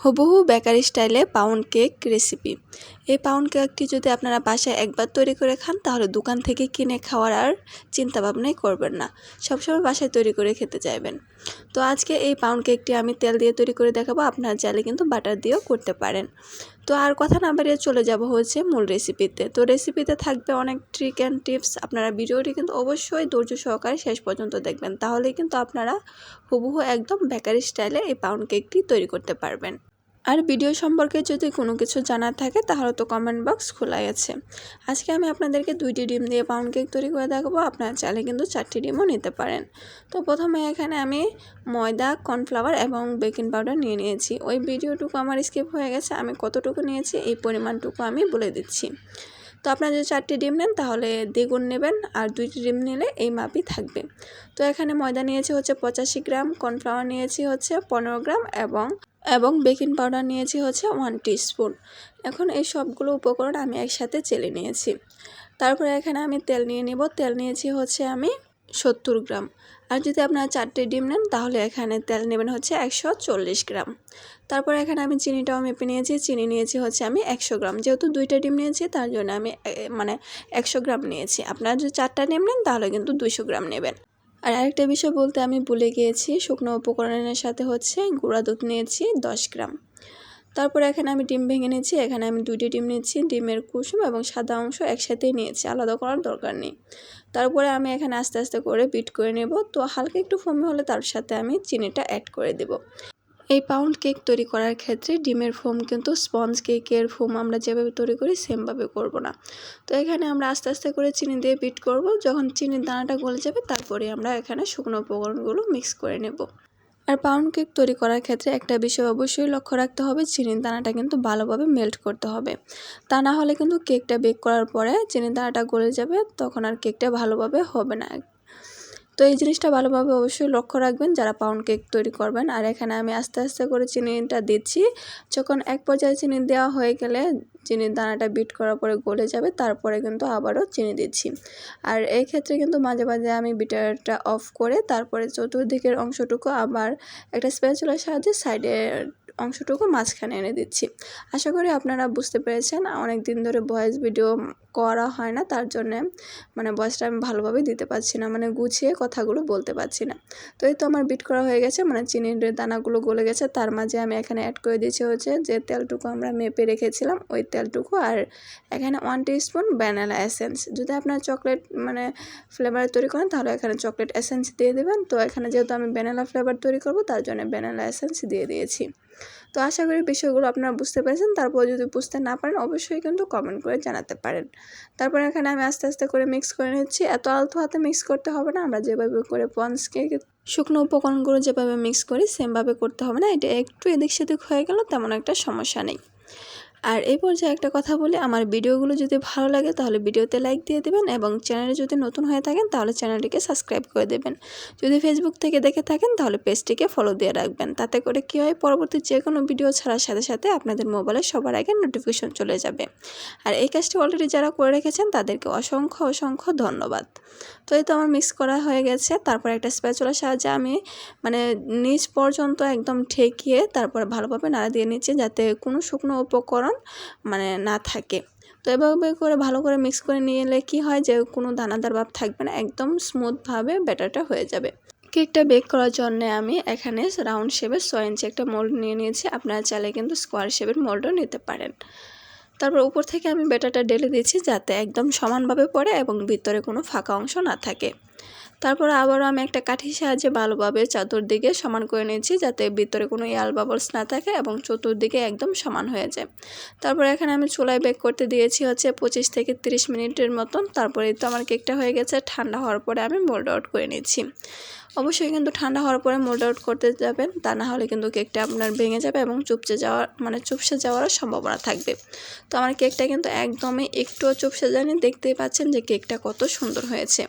হুবহু বেকারি স্টাইলে pound cake recipe. এই পাউন্ড কেকটি যদি আপনারা বাসায় একবার তৈরি করে খান, তাহলে দোকান থেকে কিনে খাওয়ার আর চিন্তা ভাবনাই করবেন না। সবসময় বাসায় তৈরি করে খেতে চাইবেন। তো আজকে এই পাউন্ড কেকটি আমি তেল দিয়ে তৈরি করে দেখাবো। আপনারা চাইলে কিন্তু বাটার দিয়েও করতে পারেন। তো আর কথা না বাড়িয়ে চলে যাব হচ্ছে মূল রেসিপিতে তো রেসিপিতে থাকবে অনেক ট্রিক অ্যান্ড টিপস আপনারা ভিডিওটি কিন্তু অবশ্যই ধৈর্য সহকারে শেষ পর্যন্ত দেখবেন। তাহলে কিন্তু আপনারা হুবহু একদম বেকারি স্টাইলে এই পাউন্ড কেকটি তৈরি করতে পারবেন। আর ভিডিও সম্পর্কে যদি কোনো কিছু জানার থাকে, তাহলে তো কমেন্ট বক্স খোলাই আছে। আজকে আমি আপনাদেরকে দুইটি ডিম দিয়ে পাউন্ড কেক তৈরি করে দেখাবো। আপনারা চাইলে কিন্তু চারটি ডিমও নিতে পারেন। তো প্রথমে এখানে আমি ময়দা কর্নফ্লাওয়ার এবং বেকিং পাউডার নিয়ে নিয়েছি। ওই ভিডিওটুকু আমার স্কিপ হয়ে গেছে। আমি কতটুকু নিয়েছি, এই পরিমাণটুকু আমি বলে দিচ্ছি। তো আপনারা যদি চারটি ডিম নেন, তাহলে দ্বিগুণ নেবেন আর দুইটি ডিম নিলে এই মাপই থাকবে। তো এখানে ময়দা নিয়েছি হচ্ছে পঁচাশি গ্রাম কর্নফ্লাওয়ার নিয়েছি হচ্ছে পনেরো গ্রাম এবং এবং বেকিং পাউডার নিয়েছি হচ্ছে ওয়ান স্পুন এখন এই সবগুলো উপকরণ আমি একসাথে চেলে নিয়েছি। তারপরে এখানে আমি তেল নিয়ে নিব। তেল নিয়েছি হচ্ছে আমি সত্তর গ্রাম। আর যদি আপনারা চারটে ডিম নেন, তাহলে এখানে তেল নেবেন হচ্ছে একশো চল্লিশ গ্রাম। তারপর এখানে আমি চিনিটাও মেপে নিয়েছি। চিনি নিয়েছি হচ্ছে আমি একশো গ্রাম। যেহেতু দুইটা ডিম নিয়েছি, তার জন্য আমি মানে একশো গ্রাম নিয়েছি। আপনারা যদি চারটা ডিম নেন, তাহলে কিন্তু দুইশো গ্রাম নেবেন। আর আরেকটা বিষয় বলতে আমি ভুলে গিয়েছি, শুকনো উপকরণের সাথে হচ্ছে গুঁড়া দুধ নিয়েছি দশ গ্রাম। তারপর এখানে আমি ডিম ভেঙে নিয়েছি, এখানে আমি দুইটি ডিম নিয়েছি, ডিমের কুসুম এবং সাদা অংশ একসাথেই নিয়েছি, আলাদা করার দরকার নেই। তারপরে আমি এখানে আস্তে আস্তে করে বিট করে নেব, তো হালকা একটু ফোমে হলে তার সাথে আমি চিনিটা অ্যাড করে দেব। এই পাউন্ড কেক তৈরি করার ক্ষেত্রে ডিমের ফোম কিন্তু স্পঞ্জ কেকের ফোম আমরা যেভাবে তৈরি করি, সেমভাবে করব না। তো এখানে আমরা আস্তে আস্তে করে চিনি দিয়ে বিট করব। যখন চিনির দানাটা গলে যাবে, তারপরে আমরা এখানে শুকনো উপকরণগুলো মিক্স করে নেব। আর পাউন্ড কেক তৈরি করার ক্ষেত্রে একটা বিষয় অবশ্যই লক্ষ্য রাখতে হবে, চিনির দানাটা কিন্তু ভালোভাবে মেল্ট করতে হবে। তা না হলে কিন্তু কেকটা বেক করার পরে চিনির দানাটা গলে যাবে, তখন আর কেকটা ভালোভাবে হবে না। তো এই জিনিসটা ভালোভাবে অবশ্যই লক্ষ্য রাখবেন যারা পাউন্ড কেক তৈরি করবেন। আর এখানে আমি আস্তে আস্তে করে চিনিটা দিচ্ছি। যখন এক পর্যায়ে চিনি দেওয়া হয়ে গেলে চিনির দানাটা বিট করার পরে গলে যাবে, তারপরে কিন্তু আবারও চিনি দিচ্ছি। আর এই ক্ষেত্রে কিন্তু মাঝে মাঝে আমি বিটারটা অফ করে তারপরে চতুর্দিকের অংশটুকু আবার একটা স্প্যাচুলার সাহায্যে সাইডে অংশটুকু মাঝখানে এনে দিচ্ছি। আশা করি আপনারা বুঝতে পেরেছেন অনেক দিন ধরে ভয়েস ভিডিও করা হয় না, তার জন্যে মানে ভয়েসটা আমি ভালোভাবে দিতে পারছি না মানে গুছিয়ে কথাগুলো বলতে পারছি না। তো এই তো আমার বিট করা হয়ে গেছে মানে চিনির দানাগুলো গলে গেছে, তার মাঝে আমি এখানে অ্যাড করে দিচ্ছি হচ্ছে যে তেলটুকু আমরা মেপে রেখেছিলাম, ওই তেলটুকু আর এখানে ওয়ান স্পুন ভ্যানিলা এসেন্স যদি আপনার চকলেট মানে ফ্লেভার তৈরি করেন, তাহলে এখানে চকলেট এসেন্স দিয়ে দেবেন। তো এখানে যেহেতু আমি ভ্যানিলা ফ্লেভার তৈরি করব, তার জন্য ভ্যানিলা এসেন্স দিয়ে দিয়েছি। তো আশা করি বিষয়গুলো আপনারা বুঝতে পেরেছেন। তারপর যদি বুঝতে না পারেন, অবশ্যই কিন্তু কমেন্ট করে জানাতে পারেন। তারপর এখানে আমি আস্তে আস্তে করে মিক্স করে নিচ্ছি। এত আলতো হাতে মিক্স করতে হবে না। আমরা যেভাবে করে পন্সকে শুকনো উপকরণগুলো যেভাবে মিক্স করি সেমভাবে করতে হবে না। এটা একটু এদিক সেদিক হয়ে গেল, তেমন একটা সমস্যা নেই। আর এই পর্যায়ে একটা কথা বলি, আমার ভিডিওগুলো যদি ভালো লাগে তাহলে ভিডিওতে লাইক দিয়ে দেবেন এবং চ্যানেলে যদি নতুন হয়ে থাকেন তাহলে চ্যানেলটিকে সাবস্ক্রাইব করে দেবেন। যদি ফেসবুক থেকে দেখে থাকেন তাহলে পেজটিকে ফলো দিয়ে রাখবেন। তাতে করে কী হয়, পরবর্তী যে কোনো ভিডিও ছাড়ার সাথে সাথে আপনাদের মোবাইলে সবার আগে নোটিফিকেশন চলে যাবে। আর এই কাজটি অলরেডি যারা করে রেখেছেন তাদেরকে অসংখ্য অসংখ্য ধন্যবাদ। তো এই তো আমার মিক্স করা হয়ে গেছে। তারপর একটা স্প্যাচুলার সাহায্যে আমি মানে নিচ পর্যন্ত একদম ঠেকিয়ে তারপর ভালোভাবে নাড়া দিয়ে নিচ্ছি যাতে কোনো শুকনো উপকরণ মানে না থাকে। তো এভাবে করে ভালো করে মিক্স করে নিয়ে এলে কী হয় যে কোনো দানাদার ভাব থাকবে না, একদম স্মুথভাবে ব্যাটারটা হয়ে যাবে। কেকটা বেক করার জন্য আমি এখানে রাউন্ড শেপের ছয় ইঞ্চি একটা মোল্ড নিয়ে নিয়েছি, আপনারা চাইলে কিন্তু স্কোয়ার শেপের মোল্ডও নিতে পারেন। তারপর উপর থেকে আমি ব্যাটারটা ঢেলে দিয়েছি যাতে একদম সমানভাবে পড়ে এবং ভিতরে কোনো ফাঁকা অংশ না থাকে। তারপর আবারও আমি একটা কাঠির সাহায্যে ভালোভাবে চতুর্দিকে সমান করে নিয়েছি যাতে ভিতরে কোনো ইয়াল বাবলস না থাকে এবং চতুর্দিকে একদম সমান হয়ে যায়। তারপর এখানে আমি চুলায় বেক করতে দিয়েছি হচ্ছে পঁচিশ থেকে তিরিশ মিনিটের মতন। তারপরে তো আমার কেকটা হয়ে গেছে, ঠান্ডা হওয়ার পরে আমি মোল্ড আউট করে নিচ্ছি। অবশ্যই কিন্তু ঠান্ডা হওয়ার পরে মোল্ড আউট করতে যাবেন। তা না হলে কিন্তু কেকটা আপনার ভেঙে যাবে এবং চুপসে যাওয়ার মানে চুপসে যাওয়ারও সম্ভাবনা থাকবে। তো আমার কেকটা কিন্তু একদমই একটুও চুপসে যায়নি। দেখতেই পাচ্ছেন যে কেকটা কত সুন্দর হয়েছে।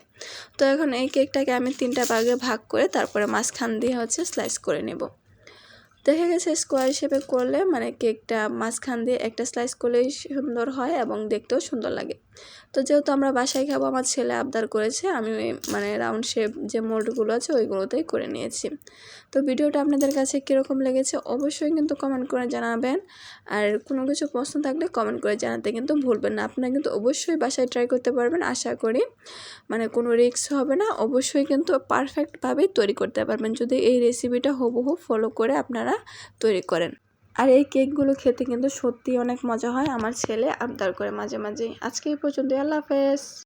তো এখন এই কেকটাকে আমি তিনটা ভাগে ভাগ করে তারপরে মাঝখান দিয়ে হচ্ছে স্লাইস করে নেব। দেখা গেছে স্কোয়ার হিসেবে করলে মানে কেকটা মাঝখান দিয়ে একটা স্লাইস করলেই সুন্দর হয় এবং দেখতেও সুন্দর লাগে। তো যেহেতু আমরা বাসায় খাব, আমার ছেলে আবদার করেছে, আমি মানে রাউন্ড শেপ যে মোল্ডগুলো আছে, ওইগুলোতেই করে নিয়েছি। তো ভিডিওটা আপনাদের কাছে কীরকম লেগেছে অবশ্যই কিন্তু কমেন্ট করে জানাবেন। আর কোনো কিছু প্রশ্ন থাকলে কমেন্ট করে জানাতে কিন্তু ভুলবেন না। আপনারা কিন্তু অবশ্যই বাসায় ট্রাই করতে পারবেন, আশা করি। মানে কোনো রিস্ক হবে না, অবশ্যই কিন্তু পারফেক্টভাবেই তৈরি করতে পারবেন। যদি এই রেসিপিটা হুবহু ফলো করে আপনারা তৈরি করেন। আর এই কেকগুলো খেতে কিন্তু সত্যিই অনেক মজা হয়। আমার ছেলে আবদার করে মাঝে মাঝেই। আজকে এই পর্যন্ত আল্লাহ হাফেজ।